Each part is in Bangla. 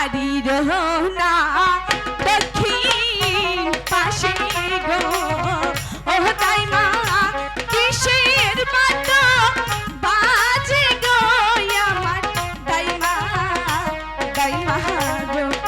বাড়ির না দক্ষিণ পাশে গো। ও তাই মা কিসের বাটো বাজে গো আমার দাইমা দাইমা গো।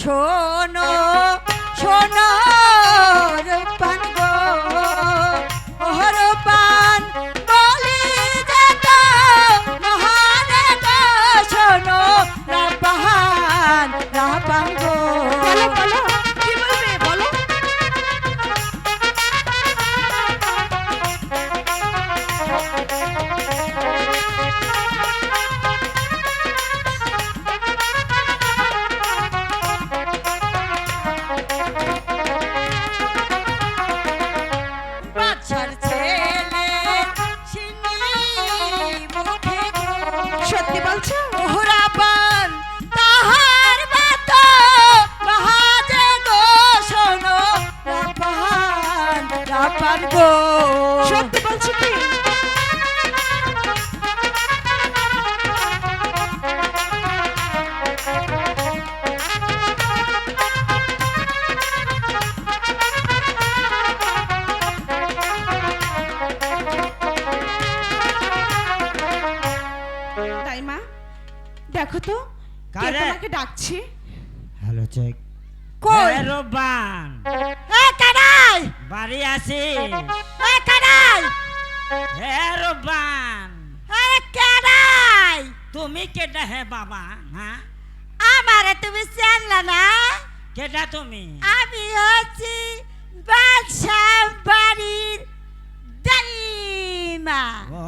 শোনো সত্যি বলছো? ওহরা পান তাহার বাত বাহাজে গো শোনো রাপান রাপান গো। সত্যি বলছো কি? তাই মা? দেখো তো কে কারে? তোমাকে ডাকছে? হ্যালো চেক কই? রোবান এ কানাই! বাড়ি আছি। এ কানাই! হে রোবান এ কানাই! তুমি কেটা হে বাবা হ্যাঁ আমারে তুমি না? কেটা তুমি? আমি হচ্ছি বাদশাহ বাড়ির দাইমা। ও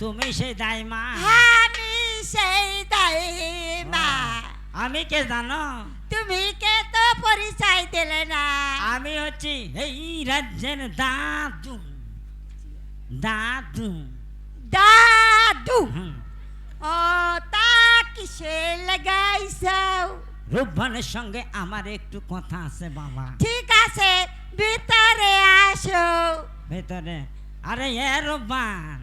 তুমি সেই দাইমা? আমি সেই দাইমা আমি কে জানো? তুমি কে তো পরিচয় দিলে না? আমি হচ্ছি এই রাজ্যের দাদু। দাদু। দাদু। ও তা কিসে লাগাইছাও রূপবানের সঙ্গে আমার একটু কথা আছে বাবা। ঠিক আছে ভিতরে আসো। ভেতরে। আরে এ রূপবান।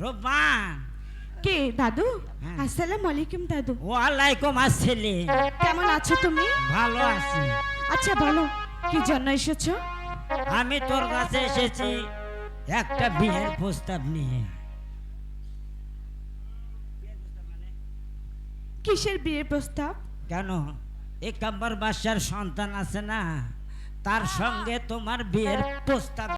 রূপবান। কে? দাদু? হ্যাঁ। আসসালামু আলাইকুম দাদু। ওয়ালাইকুম আসসালাম। কেমন আছো তুমি? ভালো আছি। আচ্ছা বলো কি জন্য এসেছ? আমি তোর কাছে এসেছি একটা বিয়ের প্রস্তাব নিয়ে। কিসের বিয়ের প্রস্তাব? কেন? একাম্বর বাসার সন্তান আছে না? তার সঙ্গে তোমার বিয়ের প্রস্তাব